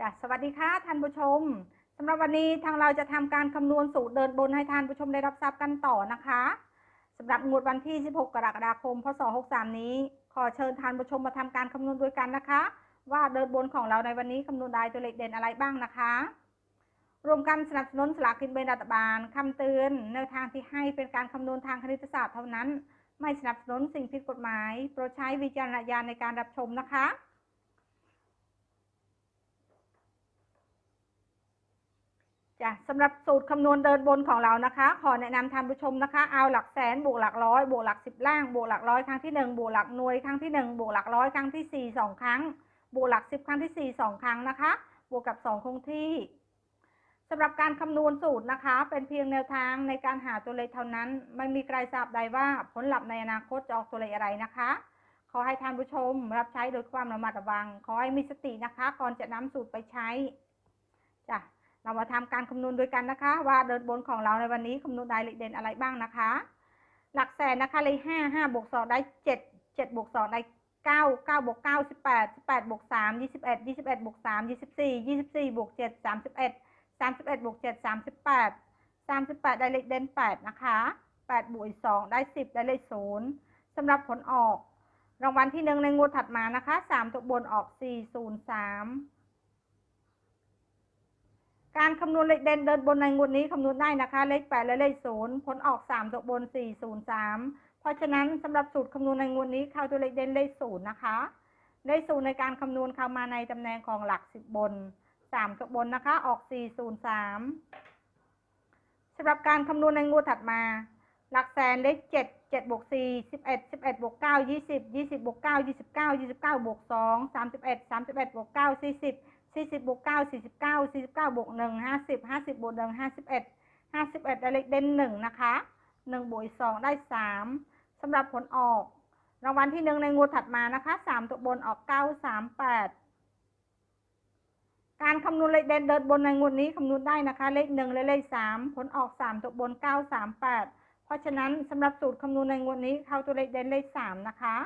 จ้ะสวัสดีค่ะท่านผู้ชมสำหรับวันนี้ทางเราจะทำการคำนวณสูตรเดินบนให้ท่านผู้ชมได้รับทราบกันต่อนะคะสำหรับงวดวันที่ 16 กรกฎาคม พศ 63 นี้ ขอเชิญท่านผู้ชมมาทำการคำนวณด้วยกันนะคะ ว่าเดินบนของเราในวันนี้คำนวณได้ตัวเลขเด่นอะไรบ้างนะคะ รวมกันสนับสนุนสลากกินแบ่งรัฐบาลคำเตือนแนวทางที่ให้เป็นการคำนวณทางคณิตศาสตร์เท่านั้น ไม่สนับสนุนสิ่งผิดกฎหมาย โปรดใช้วิจารณญาณในการรับชมนะคะ จ้ะสำหรับสูตรคำนวณเดินบนของเรานะคะ ขอแนะนำท่านผู้ชมนะคะ เอาหลักแสนบวกหลักร้อยบวกหลักสิบล่างบวกหลักร้อยครั้งที่หนึ่งบวกหลักหน่วยครั้งที่หนึ่งบวกหลักร้อยครั้งที่สี่สองครั้ง บวกหลักสิบครั้งที่สี่สองครั้งนะคะ บวกกับสองคงที่สำหรับการคำนวณสูตรนะคะ เป็นเพียงแนวทางในการหาตัวเลขเท่านั้น ไม่มีใครทราบใดว่าผลลัพธ์ในอนาคตจะออกตัวเลขอะไรนะคะ ขอให้ท่านผู้ชมรับใช้โดยความระมัดระวัง ขอให้มีสตินะคะ ก่อนจะนำสูตรไปใช้จ้ะ เรามาทำการคำนวณด้วยกันนะคะ ว่าเดินบนของเราในวันนี้คำนวณได้เลขเด่นอะไรบ้างนะคะ หลักแสนนะคะเลขห้าห้าบวกสองได้เจ็ดเจ็ดบวกสองได้เก้าเก้าบวกเก้าสิบแปดสิบแปดบวกสามยี่สิบเอ็ดยี่สิบเอ็ดบวกสามยี่สิบสี่ยี่สิบสี่บวกเจ็ดสามสิบเอ็ดสามสิบเอ็ดบวกเจ็ดสามสิบแปดสามสิบแปดได้เลขเด่นแปดนะคะแปดบวกสองได้สิบได้เลขศูนย์สำหรับผลออก รางวัลที่หนึ่งในงวดถัดมานะคะสามตัวบนออกสี่ศูนย์สาม การคำนวณเลขเด่นเดินบนในงวดนี้คำนวณได้นะคะ เลขแปดและเลขศูนย์ผลออกสามตัวบนสี่ศูนย์สามเพราะฉะนั้นสำหรับสูตรคำนวณในงวดนี้เข้าตัวเลขเด่นเลขศูนย์นะคะเลขศูนย์ในการคำนวณเข้ามาในตำแหน่งของหลักสิบบนสามตัวบนนะคะ ออกสี่ศูนย์สามสำหรับการคำนวณในงวดถัดมา หลักแสนเลขเจ็ดเจ็ดบวกสี่สิบเอ็ดสิบเอ็ดบวกเก้ายี่สิบยี่สิบบวกเก้ายี่สิบเก้ายี่สิบเก้าบวกสองสามสิบเอ็ดสามสิบเอ็ดบวกเก้าสี่สิบ สี่สิบบวกเก้าสี่สิบเก้าสี่สิบเก้าบวกหนึ่งห้าสิบห้าสิบบวกหนึ่งห้าสิบเอ็ดห้าสิบเอ็ดได้เลขเด่นหนึ่งนะคะหนึ่งบวกสองได้สามสำหรับผลออก รางวัลที่หนึ่งในงวดถัดมานะคะสามตัวบนออกเก้าสามแปดการคำนวณเลขเด่นเดินบนในงวดนี้คำนวณได้นะคะ เลขหนึ่งและเลขสามผลออกสามตัวบนเก้าสามแปดเพราะฉะนั้นสำหรับสูตรคำนวณในงวดนี้เข้าตัวเลขเด่นเลขสามนะคะ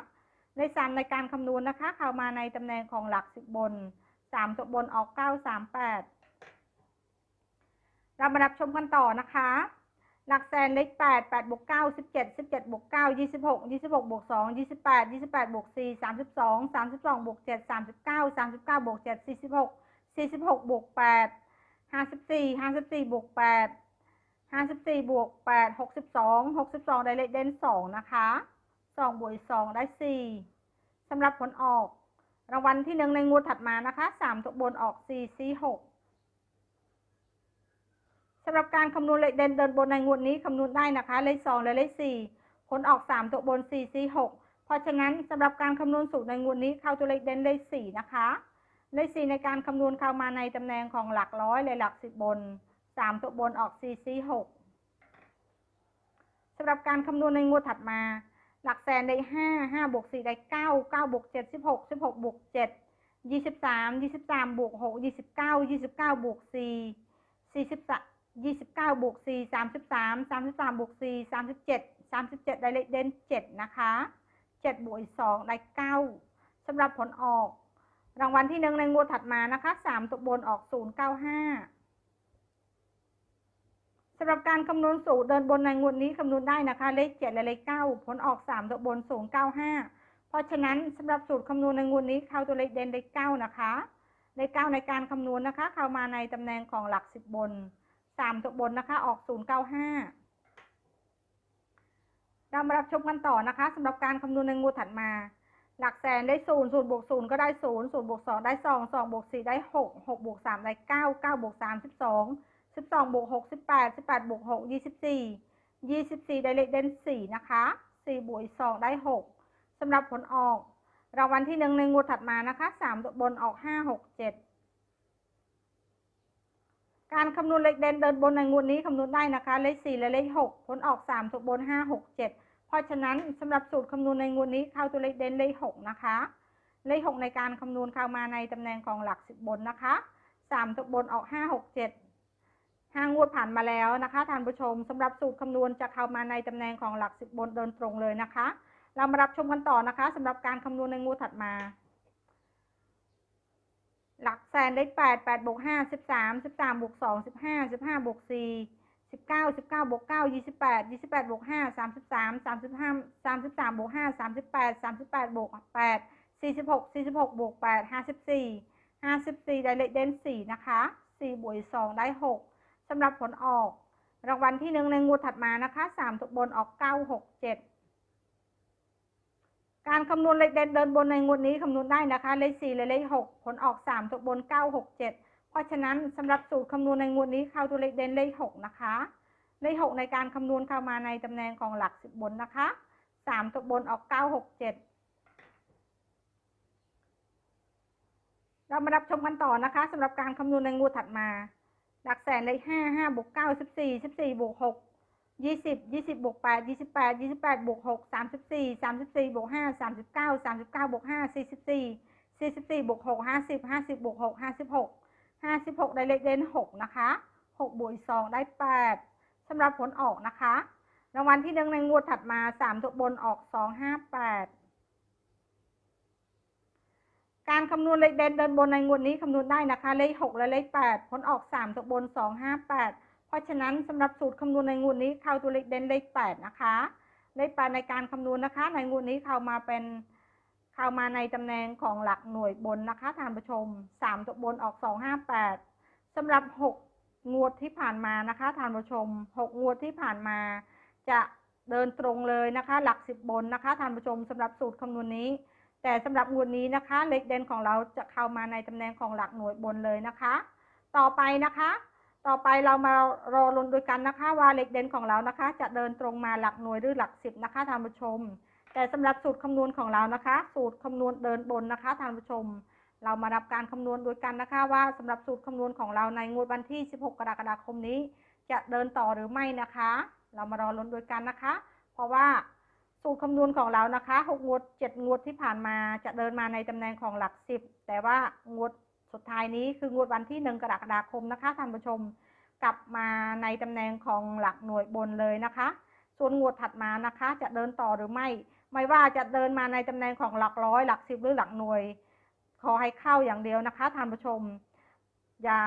เลขสามในการคำนวณนะคะ เข้ามาในตำแหน่งของหลักสิบบน สามตัวบนออกเก้าสามแปดเรามารับชมกันต่อนะคะ หลักแสนเลขแปดแปดบวกเก้าสิบเจ็ดสิบเจ็ดบวกเก้ายี่สิบหกยี่สิบหกบวกสองยี่สิบแปดยี่สิบแปดบวกสี่สามสิบสองสามสิบสองบวกเจ็ดสามสิบเก้าสามสิบเก้าบวกเจ็ดสี่สิบหกสี่สิบหกบวกแปดห้าสิบสี่ห้าสิบสี่บวกแปดห้าสิบสี่บวกแปดหกสิบสองหกสิบสองได้เลขเด่นสองนะคะสองบวกสองได้สี่สำหรับผลออก รางวัลที่หนึ่งในงวดถัดมานะคะสามตัวบนออกสี่สี่หกสำหรับการคำนวณเลขเด่นเดินบนในงวดนี้คำนวณได้นะคะ เลขสองและเลขสี่ผลออกสามตัวบนสี่สี่หกเพราะฉะนั้นสำหรับการคำนวณสูตรในงวดนี้เข้าตัวเลขเด่นเลขสี่นะคะเลขสี่ในการคำนวณเข้ามาในตำแหน่งของหลักร้อยและหลักสิบบนสามตัวบนออกสี่สี่หกสำหรับการคำนวณในงวดถัดมา หลักแสนได้ห้าห้าบวกสี่ได้เก้าเก้าบวกเจ็ดสิบหกสิบหกบวกเจ็ดยี่สิบสามยี่สิบสามบวกหกยี่สิบเก้ายี่สิบเก้าบวกสี่สี่สิบสามยี่สิบเก้าบวกสี่สามสิบสามสามสิบสามบวกสี่สามสิบเจ็ดสามสิบเจ็ดได้เลขเด่นเจ็ดนะคะเจ็ดบวกสองได้เก้าสำหรับผลออก รางวัลที่หนึ่งในงวดถัดมานะคะสามตัวบนออกศูนย์เก้าห้า หรับการคำนวณสูตรเดินบนในงวดนี้คำนวณได้นะคะ เลขเจ็ดและเลขเก้าผลออกสามตัวบนศูนย์เก้าห้าเพราะฉะนั้นสำหรับสูตรคำนวณในงวดนี้เข้าตัวเลขเด่นเลขเก้านะคะเลขเก้าในการคำนวณนะคะ เข้ามาในตำแหน่งของหลักสิบบนสามตัวบนนะคะ ออกศูนย์เก้าห้าเรามารับชมกันต่อนะคะสำหรับการคำนวณในงวดถัดมา หลักแสนได้ศูนย์ศูนย์บวกศูนย์ก็ได้ศูนย์ศูนย์บวกสองได้สองสองบวกสี่ได้หกหกบวกสามได้เก้าเก้าบวกสามสิบสอง สิบสองบวกหกสิบแปดสิบแปดบวกหกยี่สิบสี่ยี่สิบสี่ได้เลขเด่นสี่นะคะสี่บวกสองได้หกสำหรับผลออกรางวัลที่หนึ่งในงวดถัดมานะคะสามตัวบนออกห้าหกเจ็ดการคำนวณเลขเด่นเดินบนในงวดนี้คำนวณได้นะคะเลขสี่และเลขหกผลออกสามตัวบนห้าหกเจ็ดเพราะฉะนั้นสำหรับสูตรคำนวณในงวดนี้เข้าตัวเลขเด่นเลขหกนะคะเลขหกในการคำนวณเข้ามาในตำแหน่งของหลักสิบบนนะคะสามตัวบนออกห้าหกเจ็ด ห้างวดผ่านมาแล้วนะคะท่านผู้ชมสำหรับสูตรคำนวณจะเข้ามาในตำแหน่งของหลักสิบบนเดินตรงเลยนะคะ เรามารับชมกันต่อนะคะสำหรับการคำนวณในงวดถัดมา หลักแสนได้แปดแปดบวกห้าสิบสามสิบสามบวกสองสิบห้าสิบห้าบวกสี่สิบเก้าสิบเก้าบวกเก้ายี่สิบแปดยี่สิบแปดบวกห้าสามสิบสามสามสิบห้าสามสิบสามบวกห้าสามสิบแปดสามสิบแปดบวกแปดสี่สิบหกสี่สิบหกบวกแปดห้าสิบสี่ห้าสิบสี่ได้เลขเด่นสี่นะคะสี่บวกสองได้หก สำหรับผลออก รางวัลที่หนึ่งในงวดถัดมานะคะสามตัวบนออกเก้าหกเจ็ดการคำนวณเลขเด่นเดินบนในงวดนี้คำนวณได้นะคะเลขสี่และเลขหกผลออกสามตัวบนเก้าหกเจ็ดเพราะฉะนั้นสำหรับสูตรคำนวณในงวดนี้เข้าตัวเลขเด่นเลขหกนะคะเลขหกในการคำนวณเข้ามาในตำแหน่งของหลักสิบบนนะคะสามตัวบนออกเก้าหกเจ็ดเรามารับชมกันต่อนะคะสำหรับการคำนวณในงวดถัดมา หลักแสนเลขห้าห้าบวกเก้าสิบสี่สิบสี่บวกหกยี่สิบยี่สิบบวกแปดยี่สิบแปดยี่สิบแปดบวกหกสามสิบสี่สามสิบสี่บวกห้าสามสิบเก้าสามสิบเก้าบวกห้าสี่สิบสี่สี่สิบสี่บวกหกห้าสิบห้าสิบบวกหกห้าสิบหกห้าสิบหกได้เลขเด่นหกนะคะหกบวกสองได้แปดสำหรับผลออกนะคะ รางวัลที่หนึ่งในงวดถัดมาสามตัวบนออกสองห้าแปด การคำนวณเลขเด่นเดินบนในงวดนี้คำนวณได้นะคะ เลขหกและเลขแปดผลออกสามตัวบนสองห้าแปดเพราะฉะนั้นสำหรับสูตรคำนวณในงวดนี้เข้าตัวเลขเด่นเลขแปดนะคะ เลขแปดในการคำนวณนะคะ ในงวดนี้เข้ามาเป็นเข้ามาในตำแหน่งของหลักหน่วยบนนะคะท่านผู้ชมสามตัวบนออกสองห้าแปดสำหรับหกงวดที่ผ่านมานะคะท่านผู้ชมหกงวดที่ผ่านมา จะเดินตรงเลยนะคะ หลักสิบบนนะคะท่านผู้ชมสำหรับสูตรคำนวณนี้ แต่สำหรับงวดนี้นะคะ เลขเด่นของเราจะเข้ามาในตำแหน่งของหลักหน่วยบนเลยนะคะ ต่อไปนะคะ ต่อไปเรามารอลุ้นด้วยกันนะคะ ว่าเลขเด่นของเรานะคะ จะเดินตรงมาหลักหน่วยหรือหลักสิบนะคะท่านผู้ชม แต่สำหรับสูตรคำนวณของเรานะคะ สูตรคำนวณเดินบนนะคะท่านผู้ชม เรามารับการคำนวณด้วยกันนะคะ ว่าสำหรับสูตรคำนวณของเราในงวดวันที่ 16 กรกฎาคมนี้ จะเดินต่อหรือไม่นะคะ เรามารอลุ้นด้วยกันนะคะ เพราะว่า สูตรคำนวณของเรานะคะ6งวด7งวดที่ผ่านมาจะเดินมาในตำแหน่งของหลัก10แต่ว่างวดสุดท้ายนี้คืองวดวันที่1กรกฎาคมนะคะท่านผู้ชม กลับมาในตำแหน่งของหลักหน่วยบนเลยนะคะ ส่วนงวดถัดมานะคะ จะเดินต่อหรือไม่ ไม่ว่าจะเดินมาในตำแหน่งของหลักร้อยหลักสิบหรือหลักหน่วย ขอให้เข้าอย่างเดียวนะคะท่านผู้ชม อย่า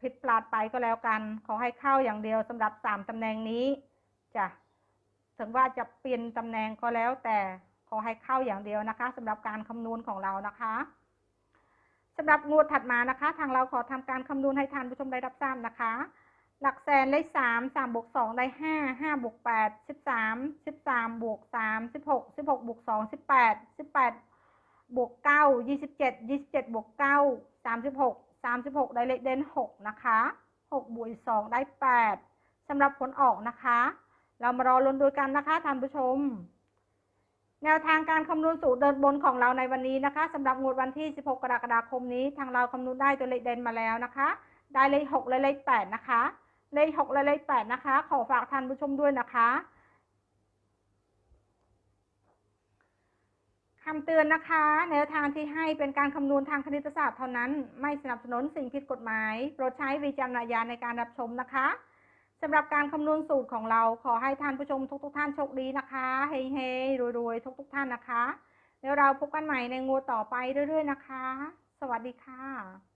ผิดพลาดไปก็แล้วกัน ขอให้เข้าอย่างเดียวสำหรับสามตำแหน่งนี้จ้ะ ถึงว่าจะเปลี่ยนตำแหน่งก็แล้วแต่ขอให้เข้าอย่างเดียวนะคะสำหรับการคำนวณของเรานะคะสำหรับงวดถัดมานะคะ ทางเราขอทำการคำนวณให้ท่านผู้ชมได้รับทราบนะคะ หลักแสนได้สามสามบวกสองได้ห้าห้าบวกแปดสิบสามสิบสามบวกสามสิบหกสิบหกบวกสองสิบแปดสิบแปดบวกเก้ายี่สิบเจ็ดยี่สิบเจ็ดบวกเก้าสามสิบหกสามสิบหกได้เลขเด่นหกนะคะหกบวกสองได้แปดสำหรับผลออกนะคะ เรามารอลุ้นดูกันนะคะท่านผู้ชม แนวทางการคำนวณสูตรเดินบนของเราในวันนี้นะคะสำหรับงวดวันที่ 16 กรกฎาคมนี้ ทางเราคำนวณได้ตัวเลขเด่นมาแล้วนะคะ ได้เลข6และเลข8นะคะ เลข6และเลข8นะคะ ขอฝากท่านผู้ชมด้วยนะคะคำเตือนนะคะ แนวทางที่ให้เป็นการคำนวณทางคณิตศาสตร์เท่านั้น ไม่สนับสนุนสิ่งผิดกฎหมาย โปรดใช้วิจารณญาณในการรับชมนะคะ สำหรับการคำนวณสูตรของเราขอให้ท่านผู้ชมทุกๆทท่านโชคดีนะคะเฮ้ๆรวยๆ ทุกๆทท่านนะคะ แล้วเราพบกันใหม่ในงวดต่อไปเรื่อย ๆ นะคะ สวัสดีค่ะ